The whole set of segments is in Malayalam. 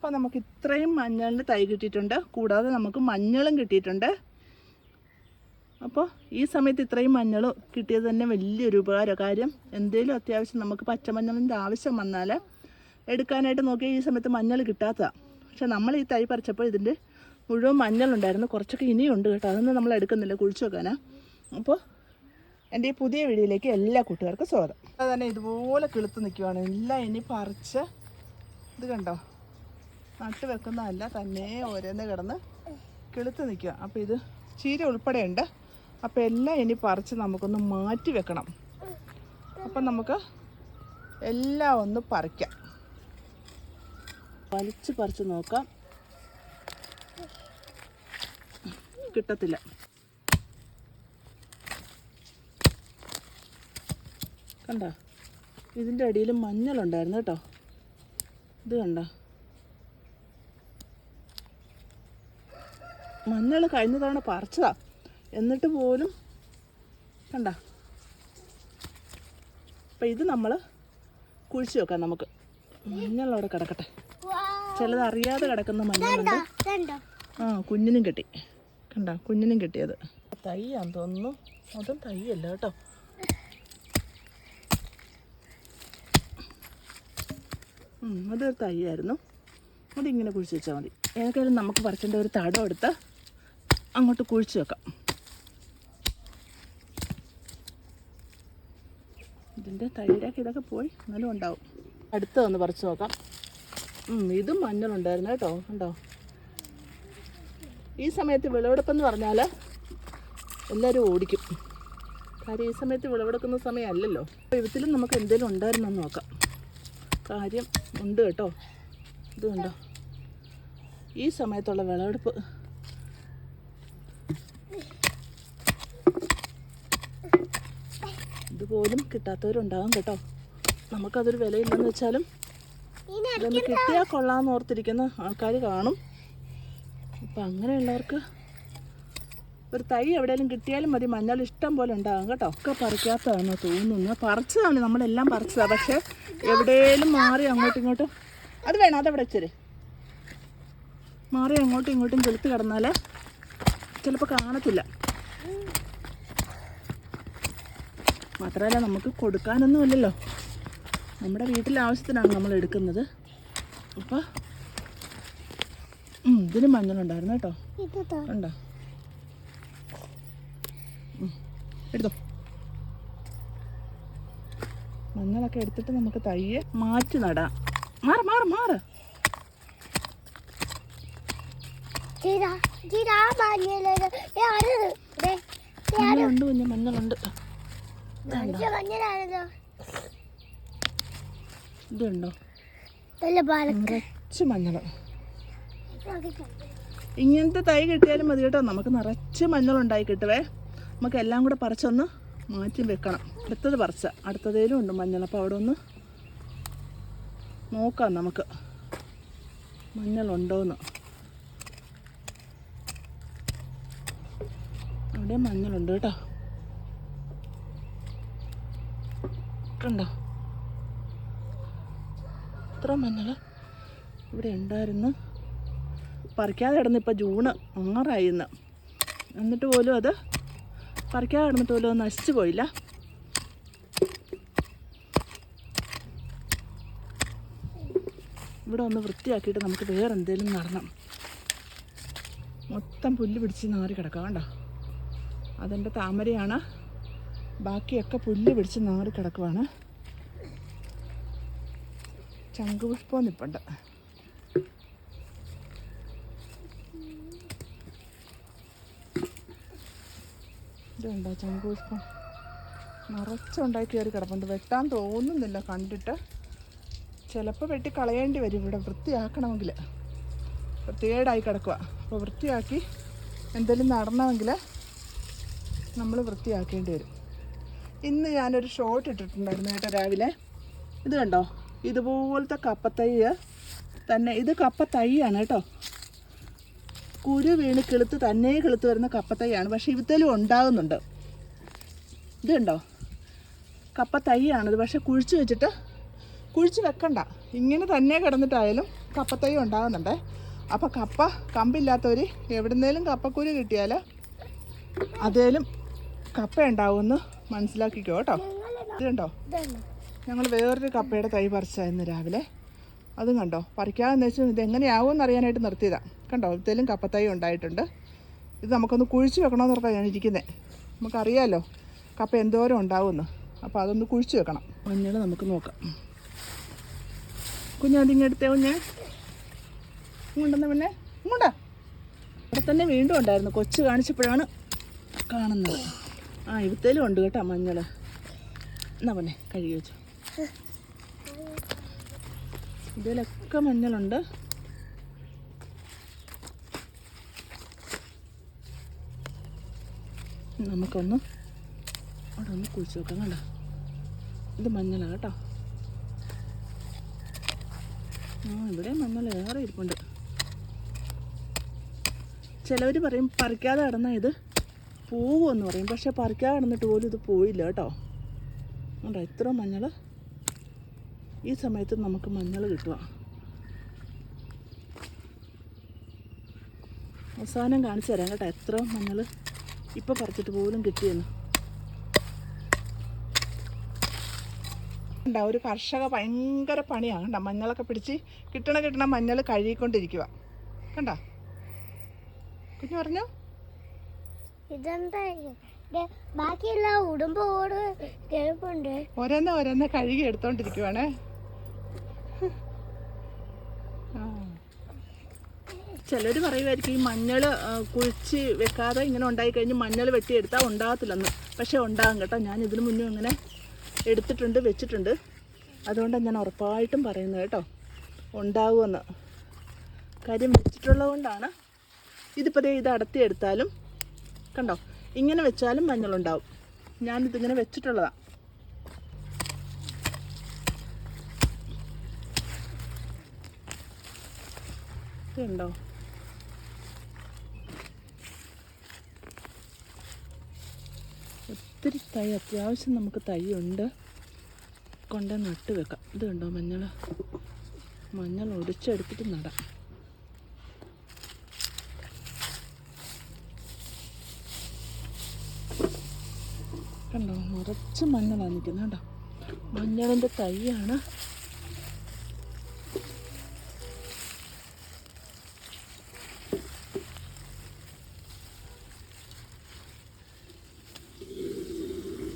അപ്പോൾ നമുക്ക് ഇത്രയും മഞ്ഞളിന്റെ തൈ കിട്ടിയിട്ടുണ്ട്. കൂടാതെ നമുക്ക് മഞ്ഞളും കിട്ടിയിട്ടുണ്ട്. അപ്പോൾ ഈ സമയത്ത് ഇത്രയും മഞ്ഞൾ കിട്ടിയത് തന്നെ വലിയൊരു ഉപകാരം. കാര്യം എന്തെങ്കിലും അത്യാവശ്യം നമുക്ക് പച്ചമഞ്ഞളിന്റെ ആവശ്യം വന്നാൽ എടുക്കാനായിട്ട് നോക്കിയാൽ ഈ സമയത്ത് മഞ്ഞൾ കിട്ടാത്തതാണ് പക്ഷെ നമ്മൾ ഈ തൈ പറിച്ചപ്പോൾ ഇതിന്റെ മുഴുവൻ മഞ്ഞളുണ്ടായിരുന്നു. കുറച്ചൊക്കെ ഇനിയുണ്ട് കേട്ടോ. അതൊന്നും നമ്മൾ എടുക്കുന്നില്ല കുഴിച്ചു വെക്കാനാ. അപ്പോൾ എന്റെ ഈ പുതിയ വീഡിയോയിലേക്ക് എല്ലാ കൂട്ടുകാർക്കും സ്വാഗതം. അത് തന്നെ ഇതുപോലെ കിളുത്ത് നിൽക്കുവാണ്. എല്ലാം ഇനി പറിച്ച് ഇത് കണ്ടോ? നട്ട് വെക്കുന്നതല്ല തന്നെ ഓരോന്ന് കിടന്ന് കിളുത്ത് നിൽക്കുക. അപ്പോൾ ഇത് ചീര ഉൾപ്പെടെയുണ്ട്. അപ്പോൾ എല്ലാം ഇനി പറിച്ച് നമുക്കൊന്ന് മാറ്റി വെക്കണം. അപ്പം നമുക്ക് എല്ലാം ഒന്ന് പറിക്കാം. വലിച്ച് പറിച്ച് നോക്കാം. കിട്ടത്തില്ല. കണ്ട? ഇതിന്റെ അടിയിൽ മഞ്ഞളുണ്ടായിരുന്നു കേട്ടോ. ഇത് കണ്ട? മഞ്ഞൾ കഴിഞ്ഞ തവണ പറിച്ചതാ. എന്നിട്ട് പോലും കണ്ട. അപ്പം ഇത് നമ്മൾ കുഴിച്ച് വെക്കാം നമുക്ക്. മഞ്ഞൾ അവിടെ കിടക്കട്ടെ. ചിലത് അറിയാതെ കിടക്കുന്ന മഞ്ഞളുണ്ട്. ആ കുഞ്ഞിനും കിട്ടി. കണ്ട കുഞ്ഞിനും കിട്ടിയത്. തൈയാന്ന് തോന്നുന്നു. അതും തൈയല്ല കേട്ടോ. അതൊരു തൈയായിരുന്നു. അതിങ്ങനെ കുഴിച്ച് വെച്ചാൽ മതി. ഏതായാലും നമുക്ക് പറിച്ചേണ്ട ഒരു തടം എടുത്ത് അങ്ങോട്ട് കുഴിച്ച് വെക്കാം. ഇതിന്റെ തൈരൊക്കെ ഇതൊക്കെ പോയി എന്നാലും ഉണ്ടാവും. അടുത്ത ഒന്ന് പറിച്ച് നോക്കാം. ഇതും മഞ്ഞളുണ്ടായിരുന്നു കേട്ടോ ഉണ്ടോ ഈ സമയത്ത് വിളവെടുപ്പെന്ന് പറഞ്ഞാൽ എല്ലാവരും ഓടിക്കും. കാര്യം ഈ സമയത്ത് വിളവെടുക്കുന്ന സമയമല്ലല്ലോ. അപ്പോൾ ഇതിലും നമുക്ക് എന്തെങ്കിലും ഉണ്ടായിരുന്നെന്ന് നോക്കാം. കാര്യം ഉണ്ട് കേട്ടോ. ഇതുണ്ടോ ഈ സമയത്തുള്ള വിളവെടുപ്പ് ഇതുപോലും കിട്ടാത്തവരുണ്ടാകും കേട്ടോ. നമുക്കതൊരു വിലയില്ലെന്ന് വെച്ചാലും ഇതൊന്ന് കിട്ടിയാൽ കൊള്ളാമെന്ന് ഓർത്തിരിക്കുന്ന ആൾക്കാർ കാണും. അപ്പം അങ്ങനെയുള്ളവർക്ക് ഒരു തൈ എവിടെയെങ്കിലും കിട്ടിയാലും മതി. മഞ്ഞൾ ഇഷ്ടം പോലെ ഉണ്ടാകും കേട്ടോ. ഒക്കെ പറിക്കാത്തതാണെന്ന് തോന്നുന്നു. പറിച്ചതാണ്. നമ്മളെല്ലാം പറിച്ചതാണ് പക്ഷേ എവിടെയെങ്കിലും മാറി അങ്ങോട്ടും ഇങ്ങോട്ടും അത് വേണം. അതവിടെ വെച്ചര്? മാറി അങ്ങോട്ടും ഇങ്ങോട്ടും ചെലുത്ത് കിടന്നാൽ ചിലപ്പോൾ കാണത്തില്ല. മാത്രമല്ല നമുക്ക് കൊടുക്കാനൊന്നും ഇല്ലല്ലോ. നമ്മുടെ വീട്ടിലെ ആവശ്യത്തിനാണ് നമ്മൾ എടുക്കുന്നത്. അപ്പോൾ ഇതിന് മഞ്ഞളുണ്ടായിരുന്നു കേട്ടോ. ഉണ്ടോ എടുത്തോ. മഞ്ഞളൊക്കെ എടുത്തിട്ട് നമുക്ക് തയ്യെ മാറ്റി നടാം. മാറ മാറ മാറ. മഞ്ഞളുണ്ട് കുഞ്ഞ് മഞ്ഞളുണ്ട്. ഇതുണ്ടോ? നിറച്ച് മഞ്ഞൾ ഇങ്ങനത്തെ തൈ കിട്ടിയാലും മതി കേട്ടോ. നമുക്ക് നിറച്ച് മഞ്ഞളുണ്ടായി കിട്ടുവേ. നമുക്ക് എല്ലാം കൂടെ പറിച്ചൊന്ന് മാറ്റി വെക്കണം. അടുത്തത് പറിച്ച. അടുത്തതേലും ഉണ്ട് മഞ്ഞൾ. അപ്പോൾ അവിടെ ഒന്ന് നോക്കാം നമുക്ക്. മഞ്ഞളുണ്ടോയെന്ന് അവിടെ മഞ്ഞളുണ്ട് കേട്ടോ. കണ്ടോ ഇത്ര മഞ്ഞൾ ഇവിടെ ഉണ്ടായിരുന്നു. പറിക്കാതെ കിടന്ന് ഇപ്പോൾ ജൂണ് ആറായിരുന്നു എന്നിട്ട് പോലും അത് പറിക്കാതെ കിടന്നിട്ട് പോലും നശിച്ചു പോയില്ല. ഇവിടെ ഒന്ന് വൃത്തിയാക്കിയിട്ട് നമുക്ക് വേറെ എന്തെങ്കിലും നടണം. മൊത്തം പുല്ല് പിടിച്ച് നാറി കിടക്കാം കണ്ടോ? അതെന്റെ താമരയാണ്. ബാക്കിയൊക്കെ പുല്ല് പിടിച്ച് നാറി കിടക്കുവാണ്. ചങ്കുപുഷ്പം നിപ്പുണ്ട്. ഇതുണ്ടോ ശംഖുപുഷ്പം നിറച്ചുണ്ടായി കയറി കിടപ്പുണ്ട്. വെട്ടാൻ തോന്നുന്നില്ല കണ്ടിട്ട്. ചിലപ്പോൾ വെട്ടി കളയേണ്ടി വരും. ഇവിടെ വൃത്തിയാക്കണമെങ്കിൽ വൃത്തികേടായി കിടക്കുക അപ്പോൾ വൃത്തിയാക്കി എന്തെങ്കിലും നടണമെങ്കിൽ നമ്മൾ വൃത്തിയാക്കേണ്ടി വരും. ഇന്ന് ഞാനൊരു ഷോട്ട് ഇട്ടിട്ടുണ്ടായിരുന്നു കേട്ടോ രാവിലെ. ഇത് കണ്ടോ? ഇതുപോലത്തെ കപ്പത്തൈ തന്നെ ഇത് കപ്പത്തൈയാണ് കേട്ടോ. കുരു വീണ് കിളുത്ത് തന്നെ കിളുത്ത് വരുന്ന കപ്പത്തൈയാണ് പക്ഷേ ഇവത്തേലും ഉണ്ടാകുന്നുണ്ട് ഇത് കണ്ടോ? കപ്പത്തൈയാണിത് പക്ഷേ കുഴിച്ച് വെച്ചിട്ട് കുഴിച്ച് വെക്കണ്ട. ഇങ്ങനെ തന്നെ കിടന്നിട്ടായാലും കപ്പത്തൈ ഉണ്ടാകുന്നുണ്ട് അപ്പോൾ കപ്പ കമ്പില്ലാത്തവർ എവിടുന്നേലും കപ്പക്കുരു കിട്ടിയാൽ അതേലും കപ്പ ഉണ്ടാവുമെന്ന് മനസ്സിലാക്കിക്കോ കേട്ടോ. ഇതുണ്ടോ? ഞങ്ങൾ വേറൊരു കപ്പയുടെ തൈ പറിച്ചായിരുന്നു രാവിലെ. അതും കണ്ടോ? പറിക്കാമെന്ന് വെച്ചാൽ ഇത് എങ്ങനെയാവുമെന്ന് അറിയാനായിട്ട് നിർത്തിയതാണ് കണ്ടോ? ഇതിലും കപ്പത്തൈ ഉണ്ടായിട്ടുണ്ട്. ഇത് നമുക്കൊന്ന് കുഴിച്ച് വെക്കണമെന്ന് പറഞ്ഞാൽ ഞാൻ ഇരിക്കുന്നത് നമുക്കറിയാമല്ലോ കപ്പ എന്തോരം ഉണ്ടാവുമെന്ന് അപ്പോൾ അതൊന്ന് കുഴിച്ച് വെക്കണം. മഞ്ഞൾ നമുക്ക് നോക്കാം. കുഞ്ഞാതിങ്ങെടുത്തേ കുഞ്ഞേ. ഇങ്ങോട്ടെന്ന് പിന്നെ ഇങ്ങോട്ടാ അവിടെ തന്നെ വീണ്ടും ഉണ്ടായിരുന്നു. കൊച്ചു കാണിച്ചപ്പോഴാണ് കാണുന്നത്. ആ ഇവിടുത്തേലും ഉണ്ട് കേട്ടോ മഞ്ഞൾ എന്നാ പറഞ്ഞേ കഴുകി വെച്ചു. ഇതിലൊക്കെ മഞ്ഞളുണ്ട്. നമുക്കൊന്ന് അവിടെ ഒന്ന് കുഴിച്ച് വെക്കാം കണ്ടോ? ഇത് മഞ്ഞളാണ് കേട്ടോ. ആ ഇവിടെ മഞ്ഞൾ ഏറെ ഇരിപ്പുണ്ട്. ചിലവർ പറയും പറിക്കാതെ കിടന്ന ഇത്. പോകുമെന്ന് പറയും. പക്ഷേ പറിക്കാതെ കിടന്നിട്ട് പോലും ഇത് പോയില്ല കേട്ടോ. കണ്ടോ ഇത്ര മഞ്ഞൾ ഈ സമയത്ത് നമുക്ക് മഞ്ഞൾ കിട്ടുക. അവസാനം കാണിച്ചു തരാം കേട്ടോ എത്ര മഞ്ഞൾ ഇപ്പോൾ പറിച്ചിട്ട് പോലും കിട്ടിയെന്ന്. ഉണ്ടാ ഒരു കർഷക ഭയങ്കര പണിയാണ് കണ്ട മഞ്ഞളൊക്കെ പിടിച്ച് കിട്ടണ കിട്ടണ മഞ്ഞൾ കഴുകിക്കൊണ്ടിരിക്കുക കണ്ട? കുഞ്ഞു പറഞ്ഞു? ഇതെന്താ? ഇത് ബാക്കിയെല്ലാം ഉടുമ്പോട് കേൾപ്പുണ്ട്. ഓരോന്ന് ഓരോന്ന് കഴുകി എടുത്തോണ്ടിരിക്കുവാണേ. ചിലർ പറയുമായിരിക്കും ഈ മഞ്ഞൾ കുഴിച്ച് വെക്കാതെ ഇങ്ങനെ ഉണ്ടായി കഴിഞ്ഞ് മഞ്ഞൾ വെട്ടിയെടുത്താൽ ഉണ്ടാകത്തില്ലെന്ന്. പക്ഷേ ഉണ്ടാകും കേട്ടോ. ഞാൻ ഇതിനു മുന്നേ ഇങ്ങനെ എടുത്തിട്ടുണ്ട് വെച്ചിട്ടുണ്ട്. അതുകൊണ്ടാണ് ഞാൻ ഉറപ്പായിട്ടും പറയുന്നത് കേട്ടോ. ഉണ്ടാകുമെന്ന് കാര്യം വെച്ചിട്ടുള്ളത് കൊണ്ടാണ് ഇതിപ്പോൾ ഇത് അടത്തി അടത്തിയെടുത്താലും കണ്ടോ? ഇങ്ങനെ വെച്ചാലും മഞ്ഞളുണ്ടാവും. ഞാനിതിങ്ങനെ വെച്ചിട്ടുള്ളതാ. ഇതുണ്ടോ? ഒത്തിരി തൈ അത്യാവശ്യം നമുക്ക് തൈ ഉണ്ട് കൊണ്ട് നട്ട് വെക്കാം ഇത് കണ്ടോ മഞ്ഞൾ മഞ്ഞൾ ഒടിച്ചെടുത്തിട്ട് നടാം. കണ്ടോ നിറച്ച് മഞ്ഞളാണ് നിൽക്കുന്നത് കേട്ടോ മഞ്ഞളിന്റെ തൈയാണ്.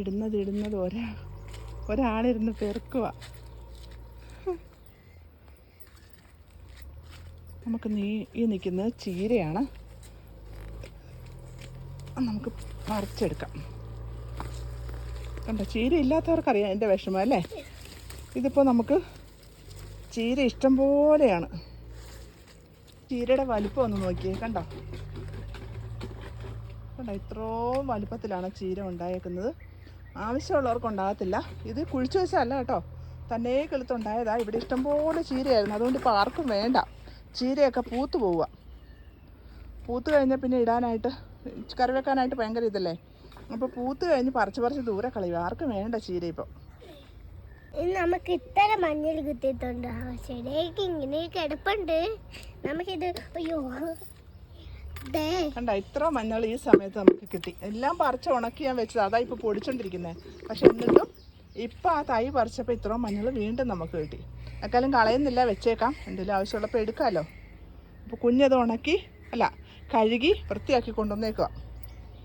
ഇടുന്നത് ഇടുന്നത് ഒരാ ഒരാളിരുന്ന് പെറുക്കുക നമുക്ക് നീ ഈ നിൽക്കുന്നത് ചീരയാണ്. നമുക്ക് പറിച്ചെടുക്കാം കണ്ടോ? ചീര ഇല്ലാത്തവർക്കറിയാം എന്റെ വിഷമം അല്ലേ? ഇതിപ്പോൾ നമുക്ക് ചീര ഇഷ്ടം പോലെയാണ്. ചീരയുടെ വലിപ്പം ഒന്ന് നോക്കിയേ കണ്ടോ? കണ്ടോ? ഇത്രയും വലിപ്പത്തിലാണ് ചീര ഉണ്ടായേക്കുന്നത്. ആവശ്യമുള്ളവർക്ക് ഉണ്ടാകത്തില്ല. ഇത് കുഴിച്ചു വെച്ചല്ല കേട്ടോ. തന്നെ കെളുത്തുണ്ടായതാ. ഇവിടെ ഇഷ്ടംപോലെ ചീരയായിരുന്നു. അതുകൊണ്ട് ഇപ്പോൾ ആർക്കും വേണ്ട. ചീരയൊക്കെ പൂത്ത് പോവുക. പൂത്ത് കഴിഞ്ഞാൽ പിന്നെ ഇടാനായിട്ട് കറി വെക്കാനായിട്ട് ഭയങ്കര ഇതല്ലേ? അപ്പോൾ പൂത്ത് കഴിഞ്ഞ് പറിച്ച് പറിച്ച് ദൂരെ കളയും ആർക്കും വേണ്ട ചീര ഇപ്പോൾ നമുക്ക് ഇത്ര മഞ്ഞൾ കിട്ടിയിട്ടുണ്ട് ശരിയായിട്ട് ഇങ്ങനെ കിടപ്പുണ്ട്. നമുക്കിത് അയ്യോ. കണ്ട ഇത്ര മഞ്ഞൾ ഈ സമയത്ത് നമുക്ക് കിട്ടി. എല്ലാം പറിച്ച് ഉണക്കി ഞാൻ വെച്ചത്. അതാ ഇപ്പോൾ പൊടിച്ചോണ്ടിരിക്കുന്നത് പക്ഷെ എന്നിട്ടും ഇപ്പം ആ തൈ പറിച്ചപ്പോൾ ഇത്ര മഞ്ഞൾ വീണ്ടും നമുക്ക് കിട്ടി. എക്കാലും കളയുന്നില്ല വെച്ചേക്കാം. എന്തെങ്കിലും ആവശ്യമുള്ളപ്പോൾ എടുക്കാമല്ലോ അപ്പോൾ കുഞ്ഞത് ഉണക്കി അല്ല കഴുകി വൃത്തിയാക്കി കൊണ്ടുവന്നേക്കുക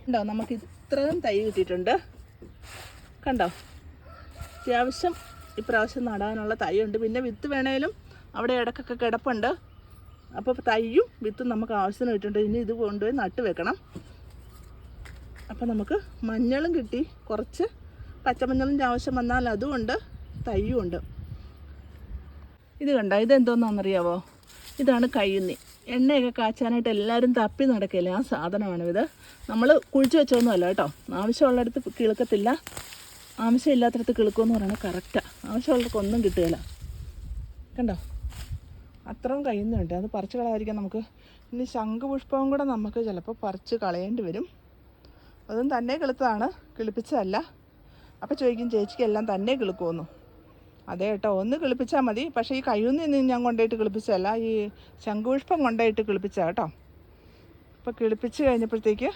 കണ്ടോ നമുക്ക് ഇത്രയും തൈ കിട്ടിയിട്ടുണ്ട്. കണ്ടോ? അത്യാവശ്യം ഇപ്രാവശ്യം നടാനുള്ള തൈയുണ്ട്. പിന്നെ വിത്ത് വേണേലും അവിടെ ഇടക്കൊക്കെ കിടപ്പുണ്ട്. അപ്പോൾ തൈയും വിത്തും നമുക്ക് ആവശ്യത്തിന് കിട്ടുന്നുണ്ട് ഇനി ഇത് കൊണ്ടുപോയി നട്ട് വെക്കണം. അപ്പോൾ നമുക്ക് മഞ്ഞളും കിട്ടി. കുറച്ച് പച്ചമഞ്ഞളിന്റെ ആവശ്യം വന്നാൽ അതുമുണ്ട് തൈയും ഉണ്ട്. ഇത് കണ്ട ഇതെന്തോന്നാണെന്നറിയാവോ? ഇതാണ് കയ്യുന്നി എണ്ണയൊക്കെ കാച്ചാനായിട്ട് എല്ലാവരും തപ്പി നടക്കില്ല? ആ സാധനമാണ് ഇത് നമ്മൾ കുഴിച്ചു വെച്ചൊന്നുമല്ല കേട്ടോ. ആവശ്യമുള്ളിടത്ത് കിളുക്കത്തില്ല. ആവശ്യമില്ലാത്തടത്ത് കിളുക്കുമെന്ന് പറയുന്നത് കറക്റ്റാണ് ആവശ്യമുള്ളവർക്ക് ഒന്നും കിട്ടുകയില്ല. കണ്ടോ? അത്രയും കഴിയുന്നുണ്ട് അത് പറിച്ച് കളയാതിരിക്കാൻ നമുക്ക് ഇനി ശംഖുപുഷ്പവും കൂടെ നമുക്ക് ചിലപ്പോൾ പറിച്ച് കളയേണ്ടി വരും. അതും തന്നെ കിളുത്തതാണ്. കിളിപ്പിച്ചതല്ല. അപ്പോൾ ചോദിക്കും ചേച്ചിക്ക് എല്ലാം തന്നെ കിളുക്കുമെന്നു? അതെ കേട്ടോ ഒന്ന് കിളിപ്പിച്ചാൽ മതി. പക്ഷേ ഈ കയ്യിൽ നിന്ന് ഞാൻ കൊണ്ടുപോയിട്ട് കിളിപ്പിച്ചതല്ല ഈ ശംഖുപുഷ്പം കൊണ്ടുപോയിട്ട് കിളിപ്പിച്ച കേട്ടോ. ഇപ്പോൾ കിളിപ്പിച്ച് കഴിഞ്ഞപ്പോഴത്തേക്ക്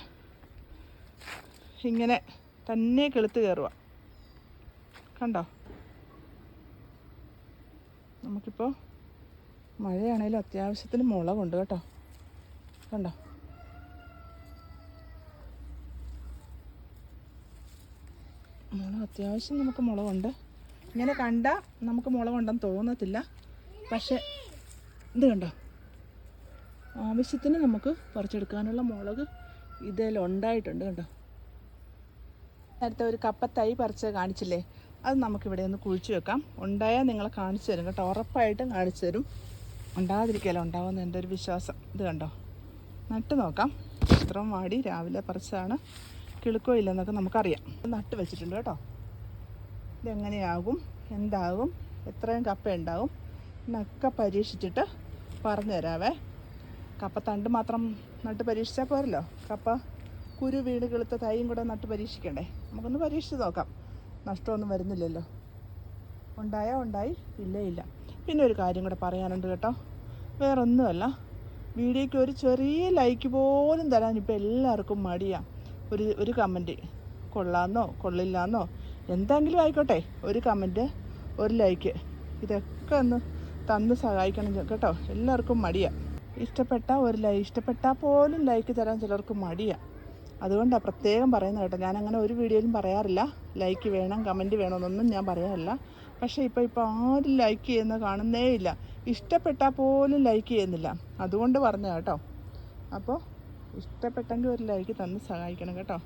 ഇങ്ങനെ തന്നെ കിളുത്ത് കയറുക കണ്ടോ? നമുക്കിപ്പോൾ മഴയാണേലും അത്യാവശ്യത്തിന് മുളകുണ്ട് കേട്ടോ. കണ്ടോ? മുളക് അത്യാവശ്യം നമുക്ക് മുളകുണ്ട്. ഇങ്ങനെ കണ്ട നമുക്ക് മുളകുണ്ടെന്ന് തോന്നത്തില്ല. പക്ഷെ ഇത് കണ്ടോ? ആവശ്യത്തിന് നമുക്ക് പറിച്ചെടുക്കാനുള്ള മുളക് ഇതിലുണ്ടായിട്ടുണ്ട് കണ്ടോ? നേരത്തെ ഒരു കപ്പ തൈ പറിച്ച് കാണിച്ചില്ലേ? അത് നമുക്കിവിടെ ഒന്ന് കുഴിച്ചു വെക്കാം. ഉണ്ടായാൽ നിങ്ങളെ കാണിച്ചു തരും കേട്ടോ. ഉറപ്പായിട്ടും കാണിച്ചു തരും. ഉണ്ടാകാതിരിക്കുകയല്ല ഉണ്ടാവുമെന്ന് എന്റെ ഒരു വിശ്വാസം. ഇത് കണ്ടോ? നട്ട് നോക്കാം. ഇത്രയും വാടി രാവിലെ പറിച്ചതാണ്. കിളുക്കോ ഇല്ലെന്നൊക്കെ നമുക്കറിയാം. നട്ട് വെച്ചിട്ടുണ്ട് കേട്ടോ. ഇതെങ്ങനെയാകും? എന്താകും? എത്രയും കപ്പ ഉണ്ടാകും? എന്നൊക്കെ പരീക്ഷിച്ചിട്ട് പറഞ്ഞു തരാവേ കപ്പ തണ്ട് മാത്രം നട്ട് പരീക്ഷിച്ചാൽ പോരല്ലോ. കപ്പ കുരു വീട് കിളുത്ത തൈയും കൂടെ നട്ട് പരീക്ഷിക്കണ്ടേ? നമുക്കൊന്ന് പരീക്ഷിച്ച് നോക്കാം. നഷ്ടമൊന്നും വരുന്നില്ലല്ലോ. ഉണ്ടായാൽ ഉണ്ടായി ഇല്ലേ ഇല്ല. പിന്നെ ഒരു കാര്യം കൂടെ പറയാനുണ്ട് കേട്ടോ. വേറൊന്നുമല്ല. വീഡിയോയ്ക്ക് ഒരു ചെറിയ ലൈക്ക് പോലും തരാൻ ഇപ്പോൾ എല്ലാവർക്കും മടിയാണ് ഒരു ഒരു കമന്റ് കൊള്ളാമെന്നോ കൊള്ളില്ലാന്നോ? എന്തെങ്കിലും ആയിക്കോട്ടെ. ഒരു കമന്റ് ഒരു ലൈക്ക് ഇതൊക്കെ ഒന്ന് തന്ന് സഹായിക്കണം കേട്ടോ. എല്ലാവർക്കും മടിയാണ് ഇഷ്ടപ്പെട്ട ഒരു ലൈ ഇഷ്ടപ്പെട്ടാൽ പോലും ലൈക്ക് തരാൻ ചിലർക്ക് മടിയാണ് അതുകൊണ്ടാണ് പ്രത്യേകം പറയുന്നത് കേട്ടോ. ഞാനങ്ങനെ ഒരു വീഡിയോയിലും പറയാറില്ല. ലൈക്ക് വേണം കമന്റ് വേണമെന്നൊന്നും ഞാൻ പറയാറില്ല. പക്ഷേ ഇപ്പോൾ ഇപ്പോൾ ആരും ലൈക്ക് ചെയ്യുന്ന കാണുന്നേ ഇല്ല. ഇഷ്ടപ്പെട്ടാൽ പോലും ലൈക്ക് ചെയ്യുന്നില്ല. അതുകൊണ്ട് പറഞ്ഞ കേട്ടോ. അപ്പോൾ ഇഷ്ടപ്പെട്ടെങ്കിൽ ഒരു ലൈക്ക് തന്ന് സഹായിക്കണം കേട്ടോ.